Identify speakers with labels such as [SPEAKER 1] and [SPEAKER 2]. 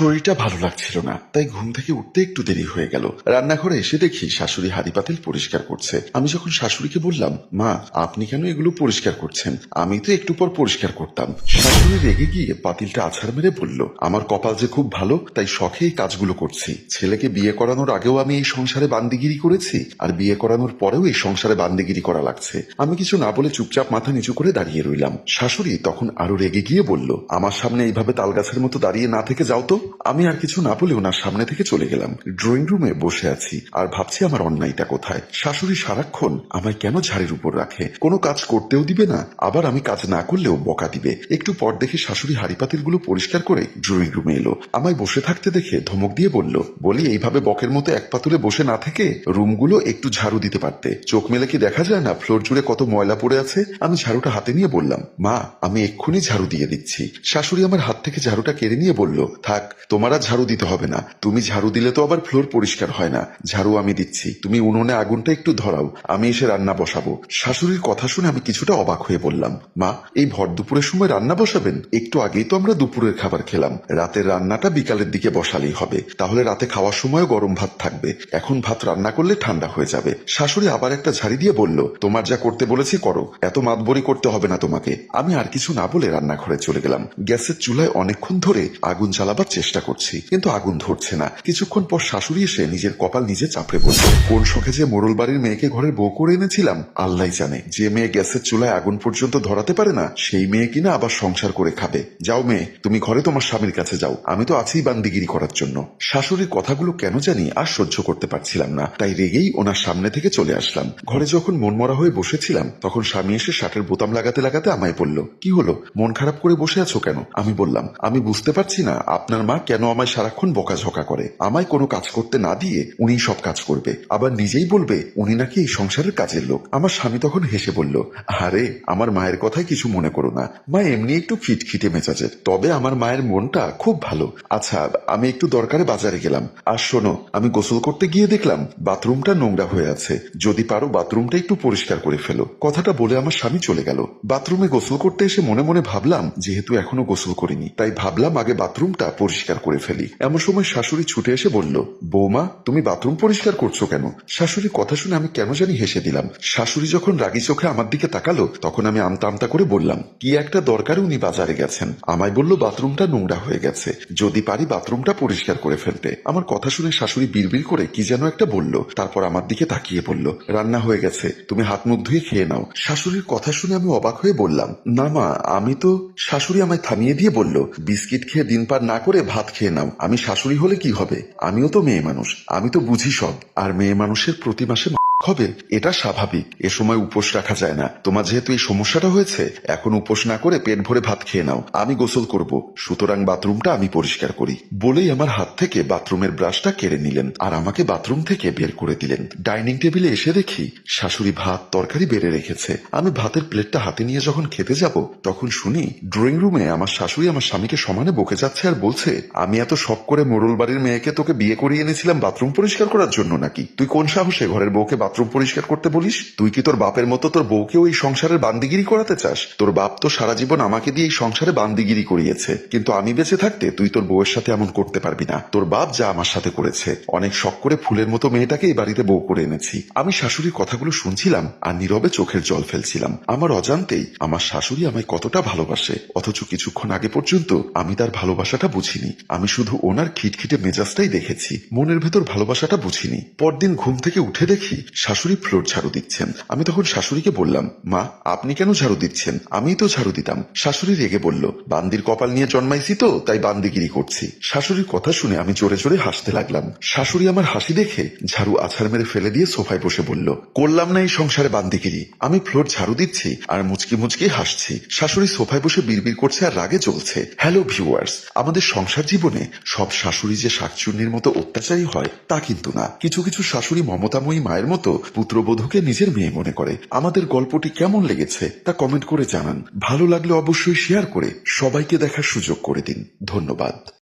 [SPEAKER 1] শরীরটা ভালো লাগছিল না। তাই ঘুম থেকে উঠতে একটু দেরি হয়ে গেল। রান্নাঘরে এসে দেখি শাশুড়ি হাড়ি পাতিল পরিষ্কার করছে। আমি যখন শাশুড়িকে বললাম, মা, আপনি কেন এগুলো পরিষ্কার করছেন? আমি তো একটু পর পরিষ্কার করতাম। শাশুড়ি রেগে গিয়ে পাতিলটা আছাড় মেরে বলল, আমার কপাল যে খুব ভালো, তাই শখে এই কাজগুলো করছি। ছেলেকে বিয়ে করানোর আগেও আমি এই সংসারে বান্দিগিরি করেছি, আর বিয়ে করানোর পরেও এই সংসারে বান্দিগিরি করা লাগছে। আমি কিছু না বলে চুপচাপ মাথা নিচু করে দাঁড়িয়ে রইলাম। শাশুড়ি তখন আরও রেগে গিয়ে বলল, আমার সামনে এইভাবে তালগাছের মতো দাঁড়িয়ে না থেকে যাও তো। আমি আর কিছু না বলে ওনার সামনে থেকে চলে গেলাম। ড্রয়িং রুমে বসে আছি আর ভাবছি আমার অন্যায়টা কোথায়। শাশুড়ি সারাক্ষণ আমায় কেন ঝাড়ের উপর রাখে? কোনো কাজ করতেও দিবে না, আবার আমি কাজ না করলেও বকা দিবে। একটু পর দেখে শাশুড়ি হাড়ি পাতিলগুলো পরিষ্কার করে ড্রয়িং রুমে এলো। আমায় বসে থাকতে দেখে ধমক দিয়ে বলল, বলি, এইভাবে বকের মতো এক পাতুলে বসে না থেকে রুমগুলো একটু ঝাড়ু দিতে পারতে। চোখ মেলে কি দেখা যায় না? ফ্লোর জুড়ে কত ময়লা পড়ে আছে? আমি ঝাড়ুটা হাতে নিয়ে বললাম, মা, আমি এক্ষুনি ঝাড়ু দিয়ে দিচ্ছি। শাশুড়ি আমার হাত থেকে ঝাড়ুটা কেড়ে নিয়ে বলল, থাক তোমার আর ঝাড়ু দিতে হবে না। তুমি ঝাড়ু দিলে তো আবার ফ্লোর পরিষ্কার হয় না। ঝাড়ু আমি দিচ্ছি। তুমি উনুনে আগুনটা একটু ধরাও। আমি এসে রান্না বসাবো। শাশুড়ির কথা শুনে আমি কিছুটা অবাক হয়ে বললাম, মা, এই ভর দুপুরের সময় রান্না বসাবেন? একটু আগেই তো আমরা দুপুরের খাবার খেলাম। রাতের রান্নাটা বিকালের দিকে বসালেই হবে। তাহলে রাতে খাওয়ার সময়ও গরম ভাত থাকবে। এখন ভাত রান্না করলে ঠান্ডা হয়ে যাবে। শাশুড়ি আবার একটা ঝাড়ি দিয়ে বলল, তোমার যা করতে বলেছি করো। এত মাতবরি করতে হবে না তোমাকে। আমি আর কিছু না বলে রান্নাঘরে চলে গেলাম। গ্যাসের চুলায় অনেকক্ষণ ধরে আগুন জ্বালাবার চেষ্টা করছি, কিন্তু আগুন ধরছে না। কিছুক্ষণ পর শাশুড়ি এসে নিজের কপাল নিজে চাপড়ে বলল, কোন শখে যে মোড়ল বাড়ির মেয়েকে ঘরের বউ করে এনেছিলাম, আল্লাহ জানে। যে মেয়ে গ্যাসের চুলায় আগুন পর্যন্ত ধরাতে পারে না, সেই মেয়ে কিনা আবার সংসার করে খাবে। যাও মেয়ে, তুমি ঘরে তোমার স্বামীর কাছে যাও। আমি তো আছি বান্দিগিরি করার জন্য শাশুড়ির কথাগুলো কেন জানি আর সহ্য করতে পারছিলাম না। তাই রেগেই ওনার সামনে থেকে চলে আসলাম। ঘরে যখন মনমরা হয়ে বসেছিলাম, তখন স্বামী এসে শার্টের বোতাম লাগাতে লাগাতে আমায় বলল, কি হলো? মন খারাপ করে বসে আছো কেন? আমি বললাম, আমি বুঝতে পারছি না। আপনার মা কেন আমায় সারাক্ষণ বকাঝকা করে? আমায় কোনো কাজ করতে না দিয়ে উনি সব কাজ করবে। আবার নিজেই বলবে, উনি নাকি এই সংসারের কাজের লোক। আমার স্বামী তখন হেসে বলল আরে আমার মায়ের কথায় কিছু মনে করো না। মা এমনি একটু খিটখিটে মেজাজের। তবে আমার মায়ের মনটা খুব ভালো। আচ্ছা আমি একটু দরকারে বাজারে গেলাম। আর শোনো, আমি গোসল করতে গিয়ে দেখলাম বাথরুমটা নোংরা হয়ে আছে। যদি পারো বাথরুমটা একটু পরিষ্কার করে ফেলো। কথাটা বলে আমার স্বামী চলে গেল। বাথরুমে গোসল করতে এসে মনে মনে ভাবলাম, যেহেতু এখনও গোসল করিনি, তাই ভাবলাম আগে বাথরুমটা পরিষ্কার করে ফেলি। এমন সময় শাশুড়ি ছুটে এসে বলল, বৌমা, তুমি বাথরুম পরিষ্কার করছ কেন? শাশুড়ির কথা শুনে আমি কেন জানি হেসে দিলাম। শাশুড়ি যখন রাগি চোখে আমার দিকে তাকালো, তখন আমি আমতা আমতা করে বললাম, কি একটা দরকারে উনি বাজারে গেছেন। আমায় বলল, বাথরুমটা নোংরা হয়ে গেছে। যদি পারি বাথরুমটা পরিষ্কার করে ফেলতে। আমার কথা শুনে শাশুড়ি বিড়বিড় করে কি যেন একটা বলল, তারপর আমার দিকে তাকিয়ে বলল, রান্না হয়ে গেছে, তুমি হাত মুখ ধুয়ে খেয়ে নাও। শাশুড়ির কথা শুনে আমি অবাক হয়ে বললাম, না মা, আমি তো, শাশুড়ি আমায় থামিয়ে দিয়ে বলল, বিস্কিট খেয়ে দিন পার না করে ভাত খেয়ে নাও। আমি শাশুড়ি হলে কি হবে? আমিও তো মেয়ে মানুষ। আমি তো বুঝি সব। আর মেয়ে মানুষের প্রতি মাসে হবে এটা স্বাভাবিক। এ সময় উপোস রাখা যায় না। তোমার যেহেতু এই সমস্যাটা হয়েছে, এখন উপোস না করে পেট ভরে ভাত খেয়ে নাও। আমি গোসল করব। সুতরাং বাথরুমটা আমি পরিষ্কার করি। বলেই আমার হাত থেকে বাথরুমের ব্রাশটা কেড়ে নিলেন আর আমাকে বাথরুম থেকে বের করে দিলেন। ডাইনিং টেবিলে এসে দেখি শাশুড়ি ভাত তরকারি বেড়ে রেখেছে। আমি ভাতের প্লেটটা হাতে নিয়ে যখন খেতে যাব, তখন শুনি ড্রয়িং রুমে আমার শাশুড়ি আমার স্বামীকে সমানে বকে যাচ্ছে আর বলছে, আমি এত শখ করে মোড়ল বাড়ির মেয়েকে তোকে বিয়ে করিয়ে এনেছিলাম বাথরুম পরিষ্কার করার জন্য নাকি? তুই কোন সাহসে ঘরের বউকে বাথরুম পরিষ্কার করতে বলিস? তুই কি তোর বাপের মতো তোর বউকেও এই সংসারের বান্দিগিরি করাতে চাস? তোর বাপ তো সারা জীবন আমাকে দিয়ে এই সংসারে বান্দিগিরি করিয়েছে। কিন্তু আমি বেঁচে থাকতে তুই তোর বউয়ের সাথে এমন করতে পারবি না। তোর বাপ যা আমার সাথে করেছে। অনেক শখ করে ফুলের মতো মেয়েটাকে এই বাড়িতে বউ করে এনেছি। আমি শাশুড়ির কথাগুলো শুনছিলাম আর নীরবে চোখের জল ফেলছিলাম। আমার অজান্তেই আমার শাশুড়ি আমায় কতটা ভালোবাসে। অথচ কিছুক্ষণ আগে পর্যন্ত আমি তার ভালোবাসাটা বুঝিনি। আমি শুধু ওনার খিটখিটে মেজাজটাই দেখেছি। মনের ভেতর ভালোবাসাটা বুঝিনি। পরদিন ঘুম থেকে উঠে দেখি শাশুড়ি ফ্লোর ঝাড়ু দিচ্ছেন। আমি তখন শাশুড়িকে বললাম, মা, আপনি কেন ঝাড়ু দিচ্ছেন? আমিই তো ঝাড়ু দিতাম। শাশুড়ি রেগে বলল, বান্দির কপাল নিয়ে জন্মাইছি তো, তাই বান্দিগিরি করছি। শাশুড়ির কথা শুনে আমি জোরে জোরে হাসতে লাগলাম। শাশুড়ি আমার হাসি দেখে ঝাড়ু আছাড় মেরে ফেলে দিয়ে সোফায় বসে বলল, করলাম না এই সংসারে বান্দিগিরি। আমি ফ্লোর ঝাড়ু দিচ্ছি আর মুচকি মুচকি হাসছি। শাশুড়ি সোফায় বসে বিড়বিড় করছে আর রাগে চলছে হ্যালো ভিউয়ার্স, আমাদের সংসার জীবনে সব শাশুড়ি যে শাকচুন্নির মতো অত্যাচারী হয় তা কিন্তু না। কিছু কিছু শাশুড়ি মমতাময়ী মায়ের মতো পুত্রবধূকে নিজের মেয়ে মনে করে। আমাদের গল্পটি কেমন লেগেছে তা কমেন্ট করে জানান। ভালো লাগলে অবশ্যই শেয়ার করে সবাইকে দেখার সুযোগ করে দিন। ধন্যবাদ।